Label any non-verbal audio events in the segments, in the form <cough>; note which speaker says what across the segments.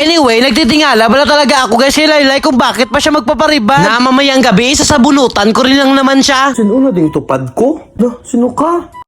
Speaker 1: Anyway, nagtitingala pala talaga ako guys si Laylay kung bakit pa siya magpapariban. Na mamayang gabi, sa sabunutan ko rin lang naman siya.
Speaker 2: Sino na ding tupad ko? Na, sino ka?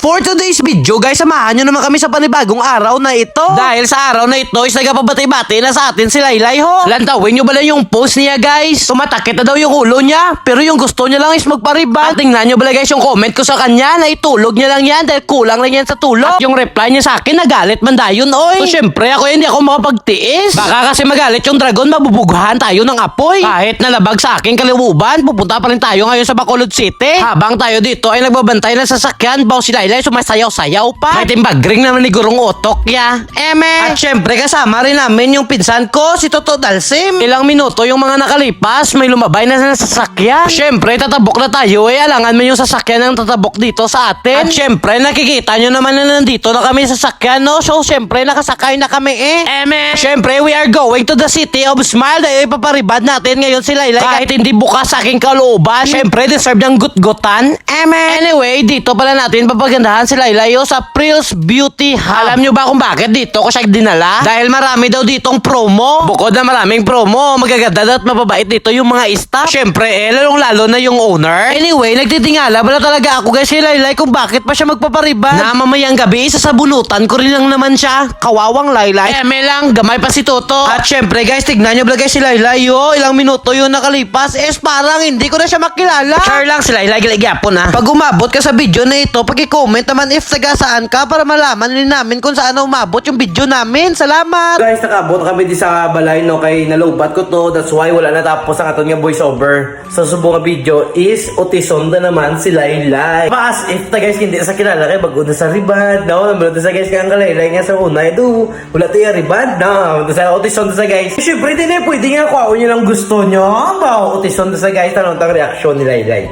Speaker 1: For today's video guys, samahan nyo naman kami sa panibagong araw na ito. Dahil sa araw na ito is nagpapabati-bati na sa atin si Laylay ho. Lantawin nyo ba lang yung post niya guys? Tumatakit na daw yung ulo niya, pero yung gusto niya lang is magpariban. At tingnan nyo ba guys yung comment ko sa kanya na itulog niya lang yan dahil kulang lang yan sa tulog. At yung reply niya sa akin, nagalit man dayon oy. So syempre ako hindi ako makapagtiis. Baka kasi magalit yung dragon, mabubughan tayo ng apoy. Kahit nalabag sa aking kaliwuban, pupunta pa rin tayo ngayon sa Bacolod City. Habang tayo dito ay nagbabantay ng sasakyan, baw si Laylay sumasayaw-sayaw pa. Yung bagring naman ni Gurong Otok ya. Eme. At syempre kasama rin namin yung pinsan ko, si Toto Dalsim. Ilang minuto yung mga nakalipas, may lumabay na sa sasakyan. Syempre, tatabok na tayo eh. Alangan mo yung sasakyan ng tatabok dito sa atin. At syempre, nakikita nyo naman na nandito na kami sa sasakyan, no? So, syempre, nakasakay na kami eh. Eme. Syempre, we are going to the city of Smile dahil ipaparibad natin ngayon si Laylay. Kahit hindi bukas sa aking kalooban, syempre, deserve ng gutgutan. Eme. Anyway, dito pala natin papagandahan si Laylay oh, sa Prills Beauty Hub. Alam nyo ba kung bakit dito ko siya dinala? Dahil marami daw ditong promo. Bukod na maraming promo, magaganda at mababait dito yung mga staff. Syempre, eh, lalong lalo na yung owner. Anyway, nagtitingala pala talaga ako guys si Laylay kung bakit pa siya magpapariban. Na mamayang gabi, sa sabunutan ko rin lang naman siya. Kawawang Laylay. Eme lang, gamay pa si Toto. At syempre guys, tignan nyo ba guys si Laylay yo. Ilang minuto yung nakalipas. Es parang hindi ko na siya makilala. Sure lang si Laylay, gilagyapon ha. Pag umabot ka sa video na ito, pag-comment naman if taga saan ka para malaman din namin kung saan na umabot yung video namin. Salamat!
Speaker 2: Guys, nakabot kami di sa balay no kay nalobat ko to. That's why wala natapos ang aton nga voiceover. Sa subong nga video is utisonda naman si Laylay. Paas if ta guys hindi sa kilala kay bago na sa ribad. No, naman sa guys kang kalaylay nga sa una. Ito, wala tayo ribad. No, sa utisonda sa guys. Siyempre eh, pwede nga kuha nyo lang gusto nyo. Ba, utisonda sa guys. Tanong tang reaksyon ni Laylay.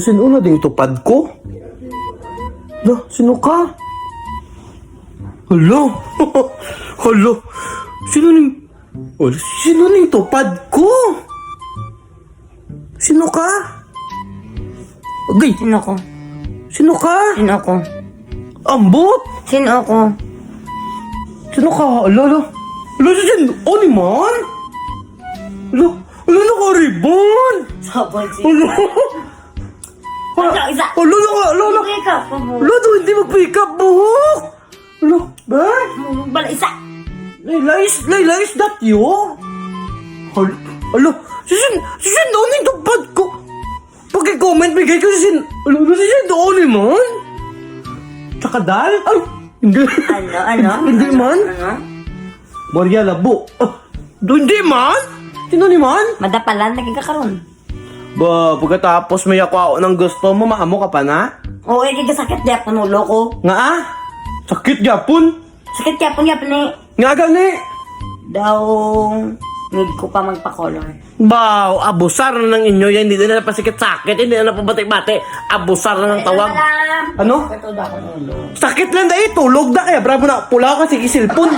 Speaker 2: Sino na ding tupad ko? Na, sino ka? Hala? <laughs> Hala? Sino ning... Hala, sino ning tupad ko? Sino ka? Agay,
Speaker 3: Sino ko?
Speaker 2: sino ka?
Speaker 3: Sino ko?
Speaker 2: Ambot?
Speaker 3: Sino ko?
Speaker 2: Sino ka? Hala, hala. Hala, sino? Ni man? Hala, hala, nakaribon.
Speaker 3: Sabon si...
Speaker 2: Hala.
Speaker 3: Ano, isa?
Speaker 2: Hala, hala, hala, hala.
Speaker 3: Pick up po mo.
Speaker 2: Daw hindi mag-pick up, buhok. Hala, ba?
Speaker 3: Bala, isa.
Speaker 2: Layla, is, Layla, is that you? Hala, hala, sisin, sisin daw ni tupad ko. Pag-comment, bigay ko sisin, hala, hala, sisin daw ni man. Tsaka dal? Ay, hindi.
Speaker 3: Ano, ano?
Speaker 2: Hindi
Speaker 3: Ano?
Speaker 2: man.
Speaker 3: Ano?
Speaker 2: Maria Labo. Ah, hindi man? Sino ni man?
Speaker 3: Madapalan, naging kakaroon.
Speaker 2: Ba, pagkatapos may ako ako ng gusto mo, maamo ka pa na?
Speaker 3: Oo, eh, kikasakit niya po nulo ko.
Speaker 2: Nga ah? Sakit yapon.
Speaker 3: Sakit niya po niya po ni...
Speaker 2: Nga gani.
Speaker 3: Daw... Need ko pa magpa-color.
Speaker 2: Baw, abusar na ng inyo yan. Hindi na napasikit-sakit. Hindi na napabatik-bate. Abusar na ng tawag. Ano?
Speaker 3: Ito daw ako nulo.
Speaker 2: Sakit lang dahil. Tulog na kaya. Bravo na. Pula ka. Sige, silpon.